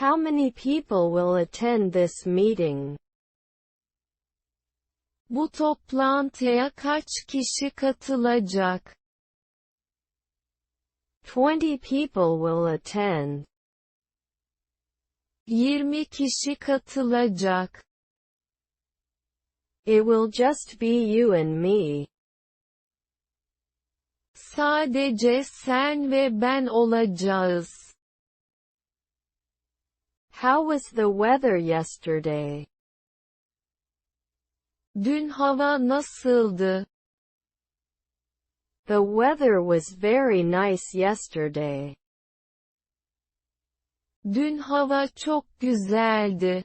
How many people will attend this meeting? Bu toplantıya kaç kişi katılacak? 20 people will attend. 20 kişi katılacak. It will just be you and me. Sadece sen ve ben olacağız. How was the weather yesterday? Dün hava nasıldı? The weather was very nice yesterday. Dün hava çok güzeldi.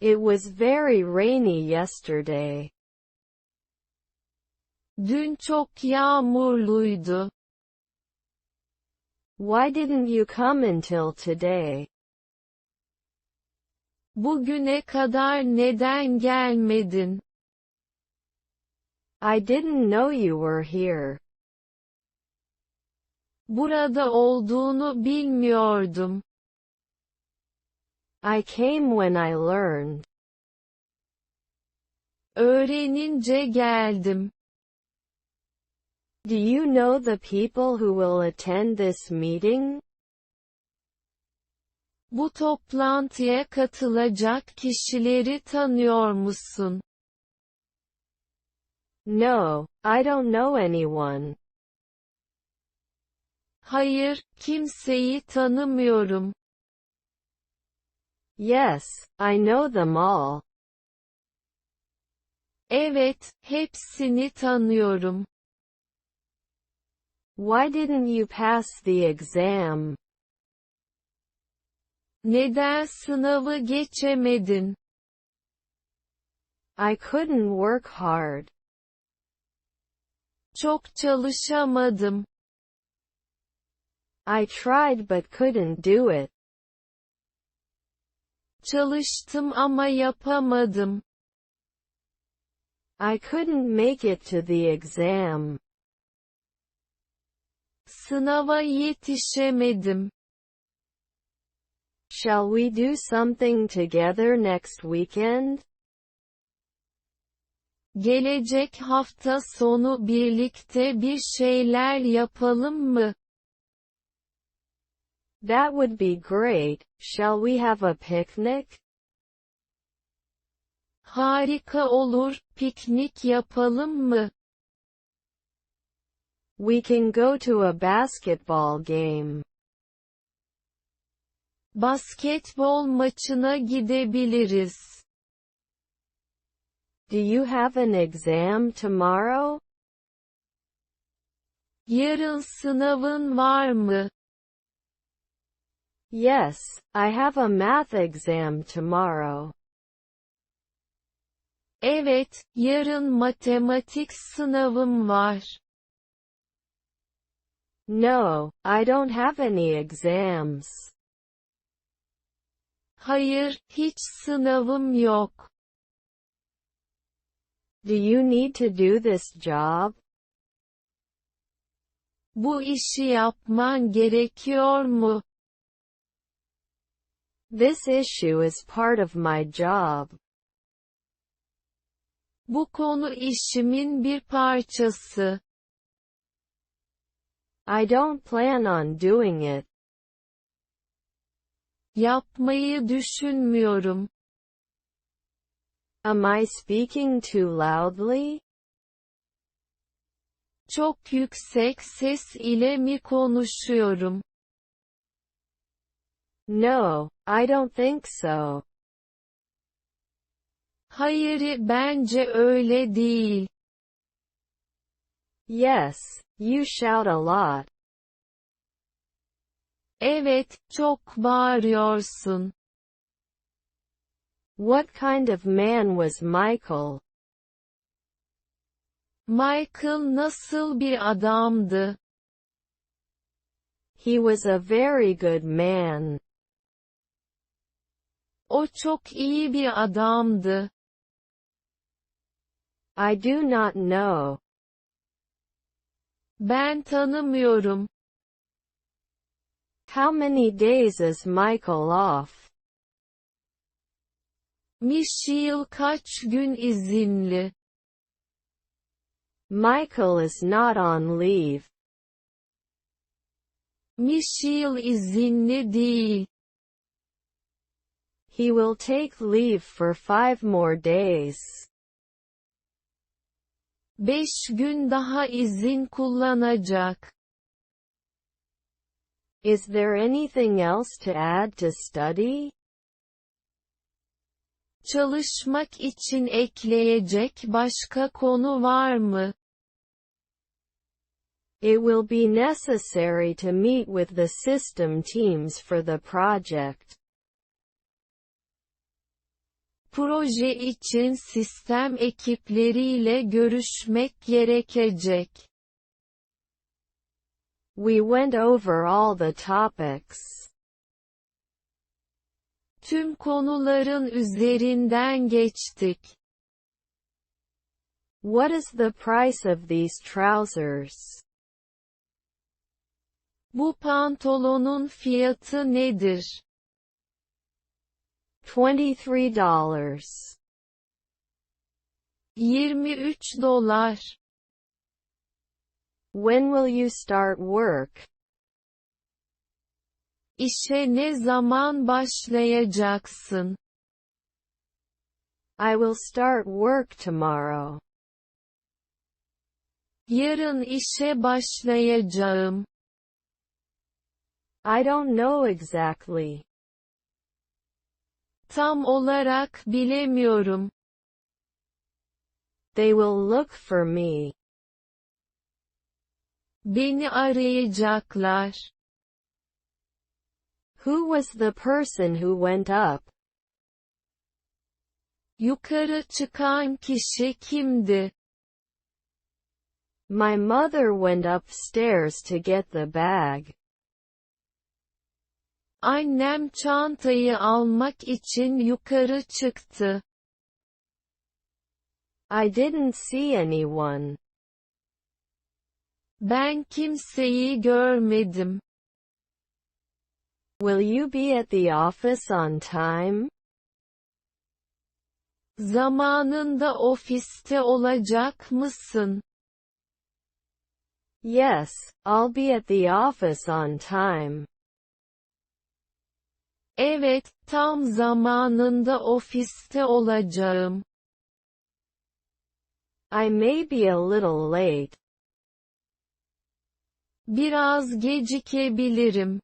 It was very rainy yesterday. Dün çok yağmurluydu. Why didn't you come until today? Bugüne kadar neden gelmedin? I didn't know you were here. Burada olduğunu bilmiyordum. I came when I learned. Öğrenince geldim. Do you know the people who will attend this meeting? Bu toplantıya katılacak kişileri tanıyor musun? No, I don't know anyone. Hayır, kimseyi tanımıyorum. Yes, I know them all. Evet, hepsini tanıyorum. Why didn't you pass the exam? Neden sınavı geçemedin? I couldn't work hard. Çok çalışamadım. I tried but couldn't do it. Çalıştım ama yapamadım. I couldn't make it to the exam. Sınava yetişemedim. Shall we do something together next weekend? Gelecek hafta sonu birlikte bir şeyler yapalım mı? That would be great. Shall we have a picnic? Harika olur, piknik yapalım mı? We can go to a basketball game. Basketbol maçına gidebiliriz. Do you have an exam tomorrow? Yarın sınavın var mı? Yes, I have a math exam tomorrow. Evet, yarın matematik sınavım var. No, I don't have any exams. Hayır, hiç sınavım yok. Do you need to do this job? Bu işi yapman gerekiyor mu? This issue is part of my job. Bu konu işimin bir parçası. I don't plan on doing it. Yapmayı düşünmüyorum. Am I speaking too loudly? Çok yüksek ses ile mi konuşuyorum? No, I don't think so. Hayır, bence öyle değil. Yes, you shout a lot. Evet, çok bağırıyorsun. What kind of man was Michael? Michael nasıl bir adamdı? He was a very good man. O çok iyi bir adamdı. I do not know. Ben tanımıyorum. How many days is Michael off? Michelle kaç gün izinli? Michael is not on leave. Michelle izinli değil. He will take leave for five more days. Beş gün daha izin kullanacak. Is there anything else to add to study? Çalışmak için ekleyecek başka konu var mı? It will be necessary to meet with the system teams for the project. Proje için sistem ekipleriyle görüşmek gerekecek. We went over all the topics. Tüm konuların üzerinden geçtik. What is the price of these trousers? Bu pantolonun fiyatı nedir? $23. 23 dolar. When will you start work? İşe ne zaman başlayacaksın? I will start work tomorrow. Yarın işe başlayacağım. I don't know exactly. Tam olarak bilemiyorum. They will look for me. Beni arayacaklar. Who was the person who went up? Yukarı çıkan kişi kimdi? My mother went upstairs to get the bag. Annem çantayı almak için yukarı çıktı. I didn't see anyone. Ben kimseyi görmedim. Will you be at the office on time? Zamanında ofiste olacak mısın? Yes, I'll be at the office on time. Evet, tam zamanında ofiste olacağım. I may be a little late. Biraz gecikebilirim.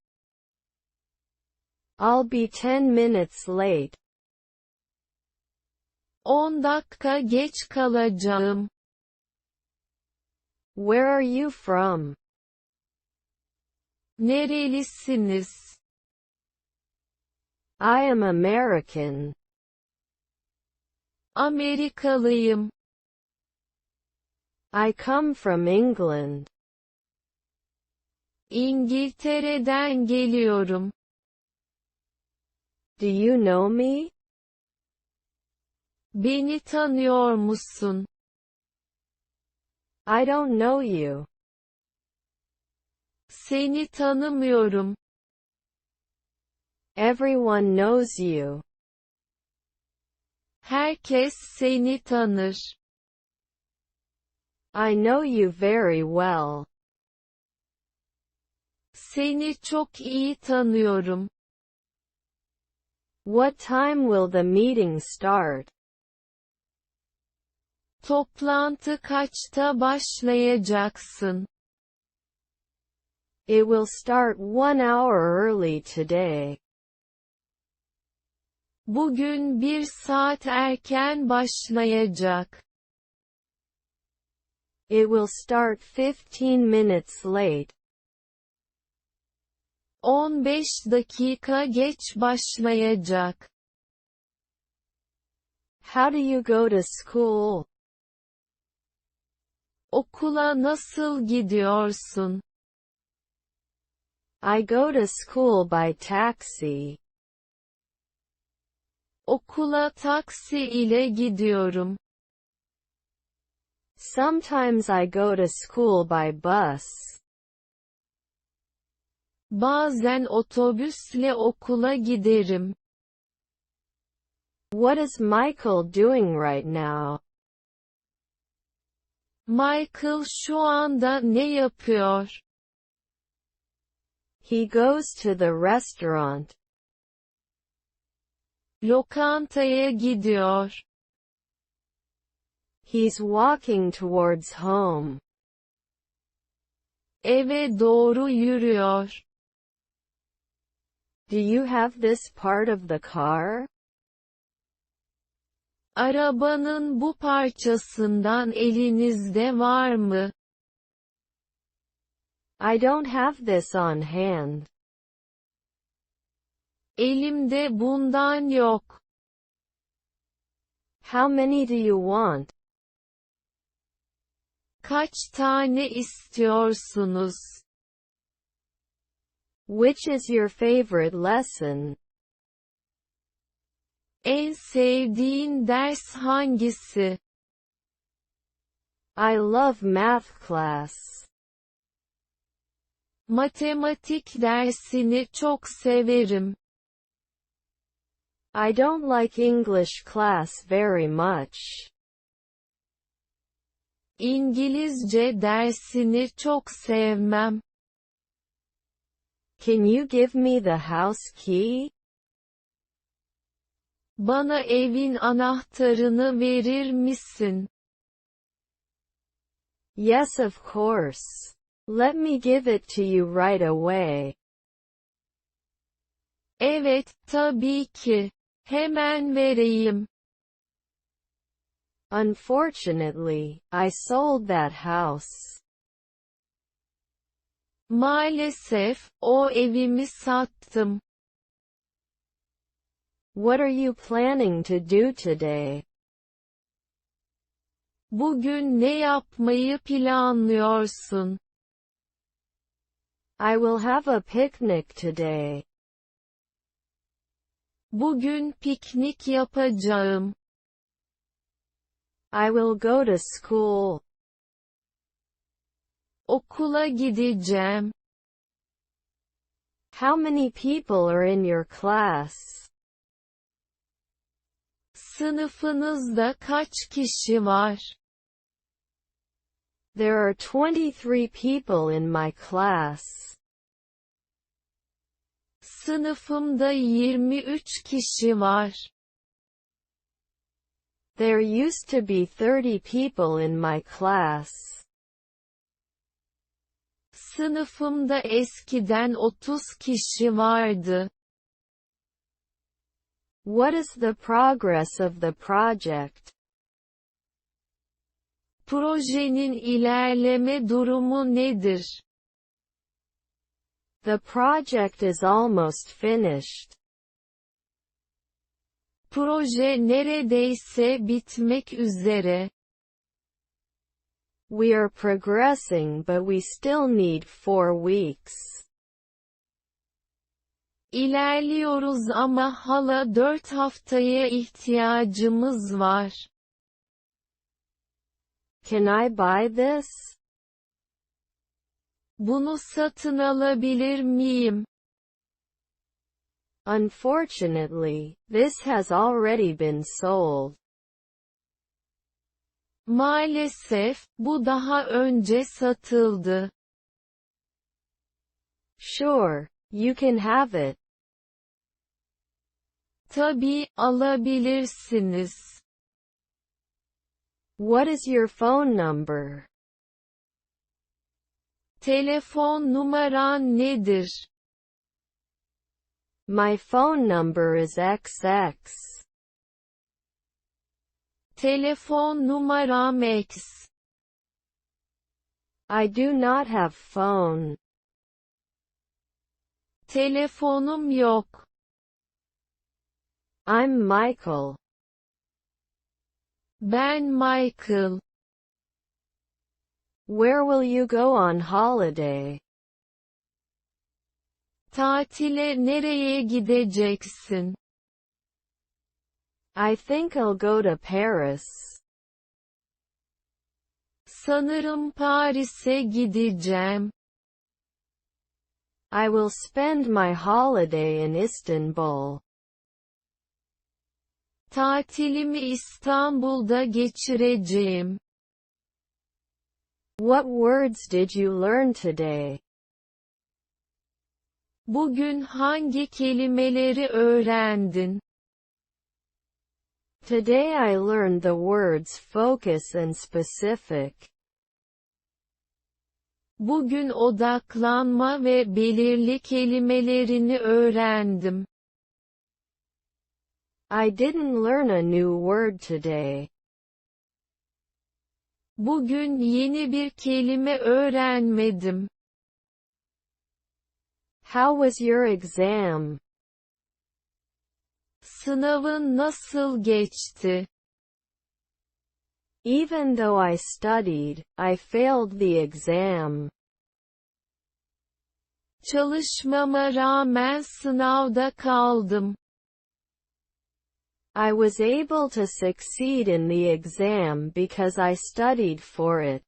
I'll be 10 minutes late. 10 dakika geç kalacağım. Where are you from? Nerelisiniz? I am American. Amerikalıyım. I come from England. İngiltere'den geliyorum. Do you know me? Beni tanıyor musun? I don't know you. Seni tanımıyorum. Everyone knows you. Herkes seni tanır. I know you very well. Seni çok iyi tanıyorum. What time will the meeting start? Toplantı kaçta başlayacaksın? It will start one hour early today. Bugün bir saat erken başlayacak. It will start 15 minutes late. 15 dakika geç başlayacak. How do you go to school? Okula nasıl gidiyorsun? I go to school by taxi. Okula taksi ile gidiyorum. Sometimes I go to school by bus. Bazen otobüsle okula giderim. What is Michael doing right now? Michael şu anda ne yapıyor? He goes to the restaurant. Lokantaya gidiyor. He's walking towards home. Eve doğru yürüyor. Do you have this part of the car? Arabanın bu parçasından elinizde var mı? I don't have this on hand. Elimde bundan yok. How many do you want? Kaç tane istiyorsunuz? Which is your favorite lesson? En sevdiğin ders hangisi? I love math class. Matematik dersini çok severim. I don't like English class very much. İngilizce dersini çok sevmem. Can you give me the house key? Bana evin anahtarını verir misin? Yes of course. Let me give it to you right away. Evet, tabii ki. Hemen vereyim. Unfortunately, I sold that house. Maalesef, o evimi sattım. What are you planning to do today? Bugün ne yapmayı planlıyorsun? I will have a picnic today. Bugün piknik yapacağım. I will go to school. Okula gideceğim. How many people are in your class? Sınıfınızda kaç kişi var? There are 23 people in my class. Sınıfımda 23 kişi var. There used to be 30 people in my class. Sınıfımda eskiden 30 kişi vardı. What is the progress of the project? Projenin ilerleme durumu nedir? The project is almost finished. Proje neredeyse bitmek üzere. We are progressing but we still need four weeks. İlerliyoruz ama hala 4 haftaya ihtiyacımız var. Can I buy this? Bunu satın alabilir miyim? Unfortunately, this has already been sold. Maalesef, bu daha önce satıldı. Sure, you can have it. Tabii, alabilirsiniz. What is your phone number? Telefon numaran nedir? My phone number is XX. Telefon numaram X. I do not have phone. Telefonum yok. I'm Michael. Ben Michael. Where will you go on holiday? Tatile nereye gideceksin? I think I'll go to Paris. Sanırım Paris'e gideceğim. I will spend my holiday in Istanbul. Tatilimi İstanbul'da geçireceğim. What words did you learn today? Bugün hangi kelimeleri öğrendin? Today I learned the words focus and specific. Bugün odaklanma ve belirli kelimelerini öğrendim. I didn't learn a new word today. Bugün yeni bir kelime öğrenmedim. How was your exam? Sınavın nasıl geçti? Even though I studied, I failed the exam. Çalışmama rağmen sınavda kaldım. I was able to succeed in the exam because I studied for it.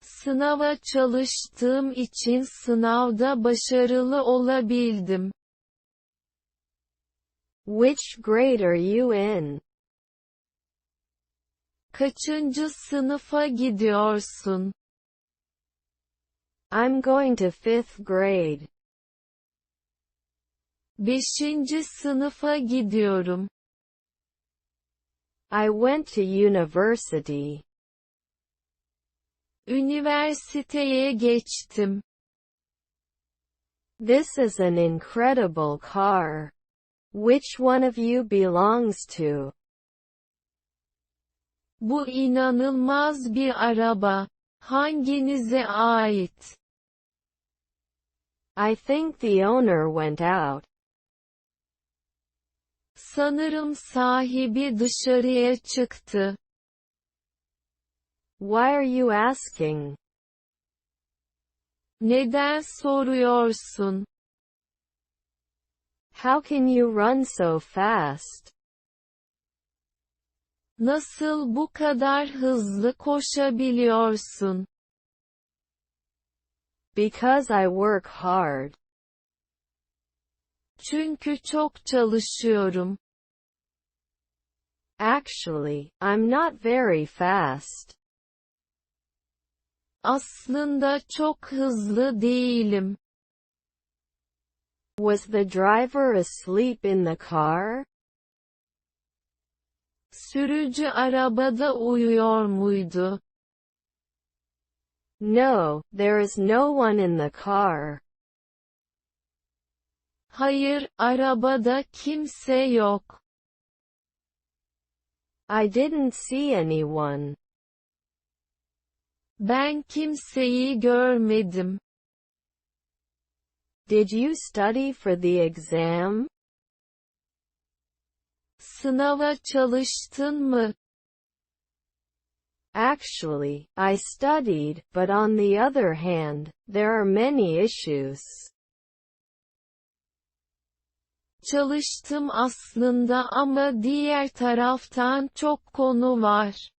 Sınava çalıştığım için sınavda başarılı olabildim. Which grade are you in? Kaçıncı sınıfa gidiyorsun? I'm going to fifth grade. Beşinci sınıfa gidiyorum. I went to university. Üniversiteye geçtim. This is an incredible car. Which one of you belongs to? Bu inanılmaz bir araba. Hanginize ait? I think the owner went out. Sanırım sahibi dışarıya çıktı. Why are you asking? Neden soruyorsun? How can you run so fast? Nasıl bu kadar hızlı koşabiliyorsun? Because I work hard. Çünkü çok çalışıyorum. Actually, I'm not very fast. Aslında çok hızlı değilim. Was the driver asleep in the car? Sürücü arabada uyuyor muydu? No, there is no one in the car. Hayır, arabada kimse yok. I didn't see anyone. Ben kimseyi görmedim. Did you study for the exam? Sınava çalıştın mı? Actually, I studied, but on the other hand, there are many issues. Çalıştım aslında ama diğer taraftan çok konu var.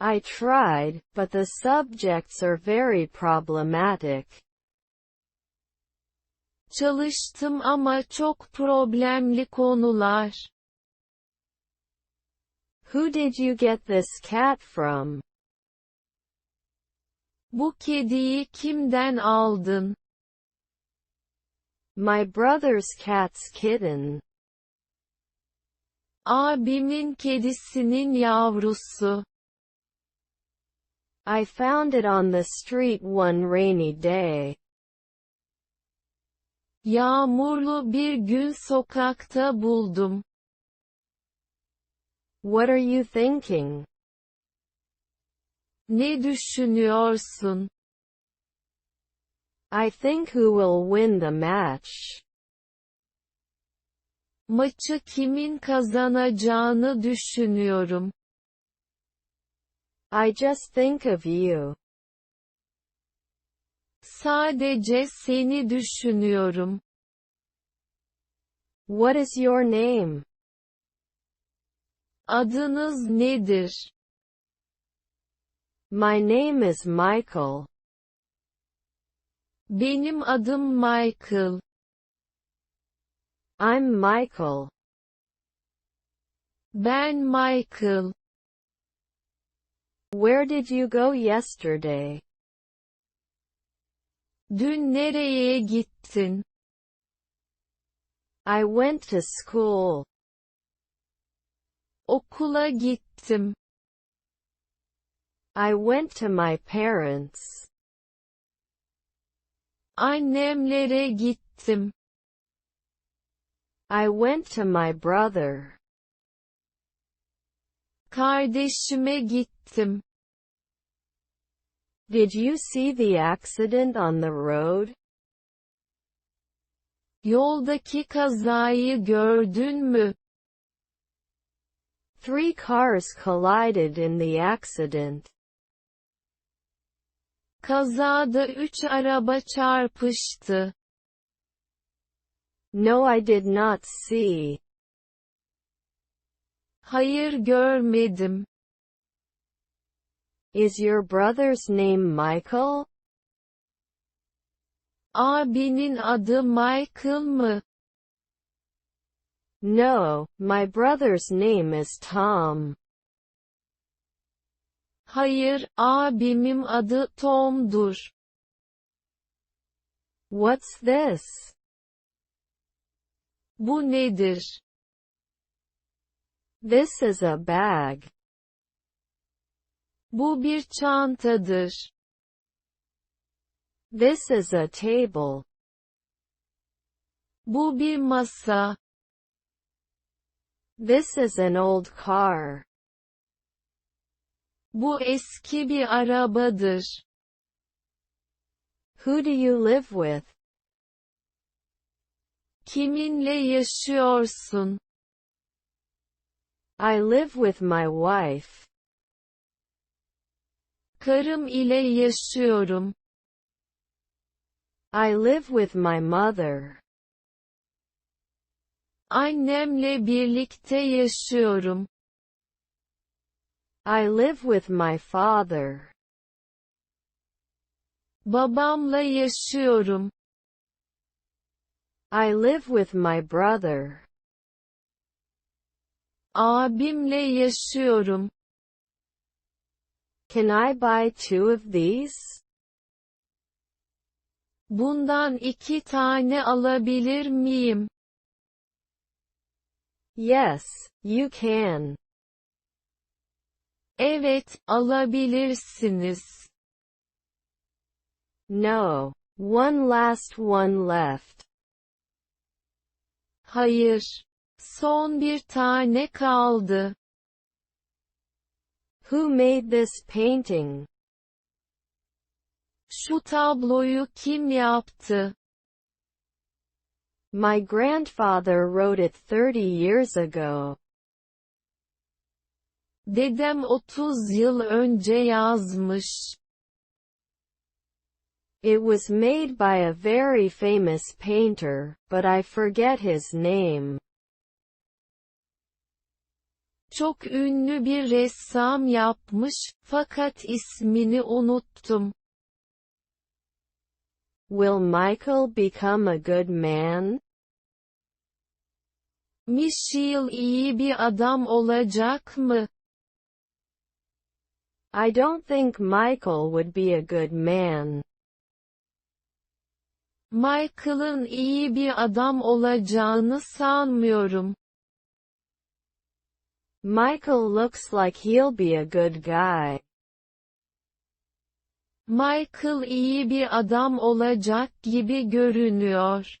I tried, but the subjects are very problematic. Çalıştım ama çok problemli konular. Who did you get this cat from? Bu kediyi kimden aldın? My brother's cat's kitten. Abimin kedisinin yavrusu. I found it on the street one rainy day. Yağmurlu bir gün sokakta buldum. What are you thinking? Ne düşünüyorsun? I think who will win the match. Maçı kimin kazanacağını düşünüyorum. I just think of you. Sadece seni düşünüyorum. What is your name? Adınız nedir? My name is Michael. Benim adım Michael. I'm Michael. Ben Michael. Where did you go yesterday? Dün nereye gittin? I went to school. Okula gittim. I went to my parents. Annemlere gittim. I went to my brother. Kardeşime gittim. Did you see the accident on the road? Yoldaki kazayı gördün mü? Three cars collided in the accident. Kazada üç araba çarpıştı. No I did not see. Hayır görmedim. Is your brother's name Michael? Abinin adı Michael mı? No, my brother's name is Tom. Hayır, abimin adı Tom'dur. What's this? Bu nedir? This is a bag. Bu bir çantadır. This is a table. Bu bir masa. This is an old car. Bu eski bir arabadır. Who do you live with? Kiminle yaşıyorsun? I live with my wife. Karım ile yaşıyorum. I live with my mother. Annemle birlikte yaşıyorum. I live with my father. Babamla yaşıyorum. I live with my brother. Abimle yaşıyorum. Can I buy two of these? Bundan iki tane alabilir miyim? Yes, you can. Evet, alabilirsiniz. No. One last one left. Hayır. Son bir tane kaldı. Who made this painting? Şu tabloyu kim yaptı? My grandfather wrote it 30 years ago. Dedem 30 yıl önce yazmış. It was made by a very famous painter, but I forget his name. Çok ünlü bir ressam yapmış, fakat ismini unuttum. Will Michael become a good man? Michelle iyi bir adam olacak mı? I don't think Michael would be a good man. Michael'ın iyi bir adam olacağını sanmıyorum. Michael looks like he'll be a good guy. Michael iyi bir adam olacak gibi görünüyor.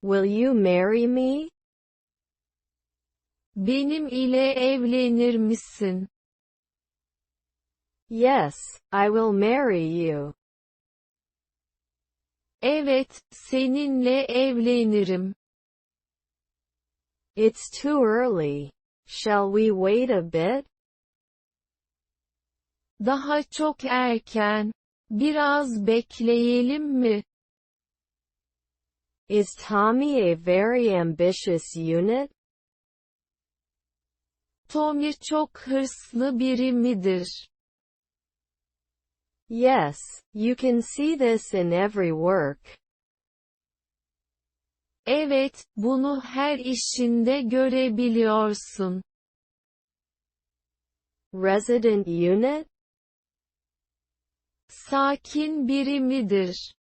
Will you marry me? Benim ile evlenir misin? Yes, I will marry you. Evet, seninle evlenirim. It's too early. Shall we wait a bit? Daha çok erken. Biraz bekleyelim mi? Is Tommy a very ambitious unit? Tommy çok hırslı biri midir? Yes, you can see this in every work. Evet, bunu her işinde görebiliyorsun. Resident unit? Sakin biri midir?